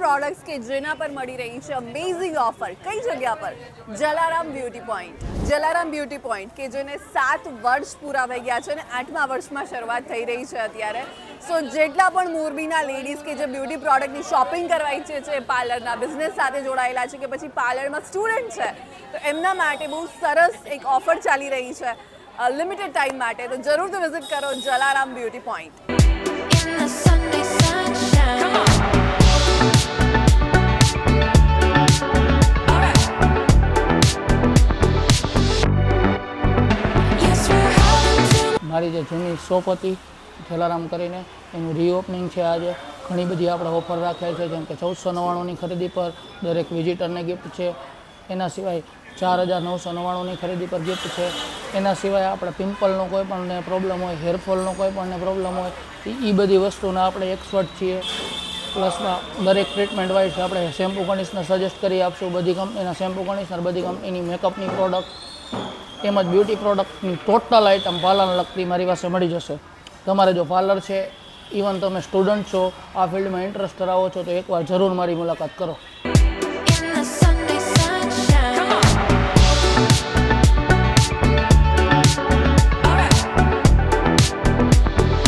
Products કે જેના પર મળી રહી છે અમેઝિંગ ઓફર કઈ જગ્યા પર? Jalaram beauty point Jalaram beauty point કે જેને સાત વર્ષ પૂરા થઈ ગયા છે અને આઠમા વર્ષમાં શરૂઆત થઈ રહી છે અત્યારે. સો જેટલા પણ મોરબીના લેડીઝ કે જે બ્યુટી પ્રોડક્ટની શોપિંગ કરવા ઈચ્છે છે, પાર્લરના બિઝનેસ સાથે જોડાયેલા છે કે પછી પાર્લરમાં સ્ટુડન્ટ છે, તો એમના માટે બહુ સરસ એક ઓફર ચાલી રહી છે લિમિટેડ ટાઈમ માટે. તો જરૂરથી વિઝિટ કરો જલારામ બ્યુટી પોઈન્ટ મારી જે જૂની શોપ હતી, ઠેલારામ કરીને, એનું રીઓપનિંગ છે આજે. ઘણી બધી આપણે ઓફર રાખેલ છે, જેમ કે ચૌદસો નવ્વાણુંની ખરીદી પર દરેક વિઝિટરને ગિફ્ટ છે. એના સિવાય ચાર હજાર નવસો નવ્વાણુંની ખરીદી પર ગિફ્ટ છે. એના સિવાય આપણે પિમ્પલનો કોઈ પણ પ્રોબ્લેમ હોય હેરફોલનો કોઈ પણ પ્રોબ્લેમ હોય, એ બધી વસ્તુના આપણે એક્સપર્ટ છીએ. પ્લસમાં દરેક ટ્રીટમેન્ટ વાઇઝ આપણે શેમ્પુ કન્ડિશનર સજેસ્ટ કરી આપશું, બધી કંપનીના શેમ્પુ કન્ડિશનર બધી કંપનીની મેકઅપની પ્રોડક્ટ તેમજ બ્યુટી પ્રોડક્ટની ટોટલ આઇટમ પાર્લર લગતી મારી પાસે મળી જશે. તમારે જો પાર્લર છે ઇવન તમે સ્ટુડન્ટ છો, આ ફિલ્ડમાં ઇન્ટરેસ્ટ ધરાવો છો, તો એકવાર જરૂર મારી મુલાકાત કરો.